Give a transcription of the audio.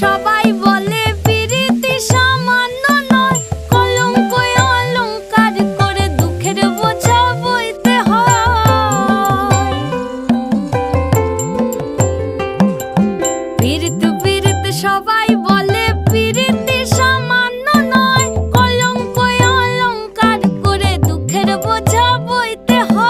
সবাই বলে পিরিতি সামান্য নয়। কলঙ্ক অলংকার করে দুঃখের বোঝা বইতে হয়। পীড়িত পীড়িত সবাই বলে পীড়িতি সামান্য নয়। কলঙ্ক অলংকার করে দুঃখের বোঝা বইতে হয়।